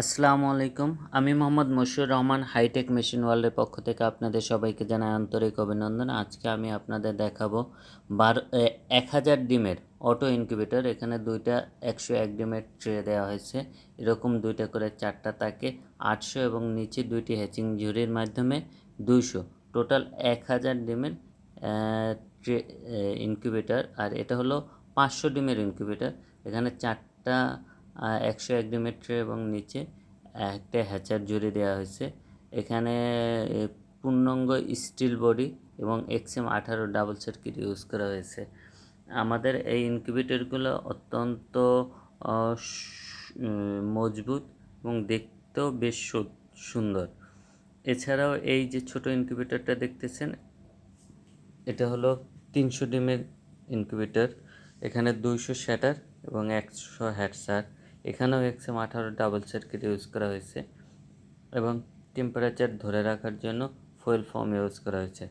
আসসালামু আলাইকুম। আমি Mohammad Moshiur Rahman, hi tech machine ওয়ার্ল্ডের পক্ষ থেকে আপনাদের সবাইকে জানাই আন্তরিক অভিনন্দন। আজকে আমি আপনাদের দেখাবো বারো এক হাজার ডিমের অটো ইনকিউবেটর। এখানে দুইটা একশো এক ডিমের ট্রে দেওয়া হয়েছে। এরকম দুইটা করে চারটা তাকে আটশো এবং নিচে দুইটি হ্যাচিং ঝুড়ির মাধ্যমে দুইশো। টোটাল এক হাজার ডিমের ট্রে ইনকিউবেটর। আর এটা হলো পাঁচশো ডিমের ইনকিউবেটর। এখানে চারটা একশো এক ডিমের ট্রে এবং নিচে একটা হ্যাচার জুড়ে দেওয়া হয়েছে। এখানে পূর্ণাঙ্গ স্টিল বডি এবং এক্সএম আঠারো ডাবল সার্কিট ইউজ করা হয়েছে। আমাদের এই ইনকিউবেটরগুলো অত্যন্ত মজবুত এবং দেখতেও বেশ সুন্দর। এছাড়াও এই যে ছোট ইনকিউবেটরটা দেখতেছেন, এটা হলো তিনশো ডিমের ইনকিউবেটর এখানে দুইশো শ্যাটার এবং একশো হ্যাটসার এখানেও এক্সএম আঠারো ডাবল সার্কিট ইউজ করা হয়েছে এবং টেম্পারেচার ধরে রাখার জন্য ফয়েল ফর্ম ইউজ করা হয়েছে।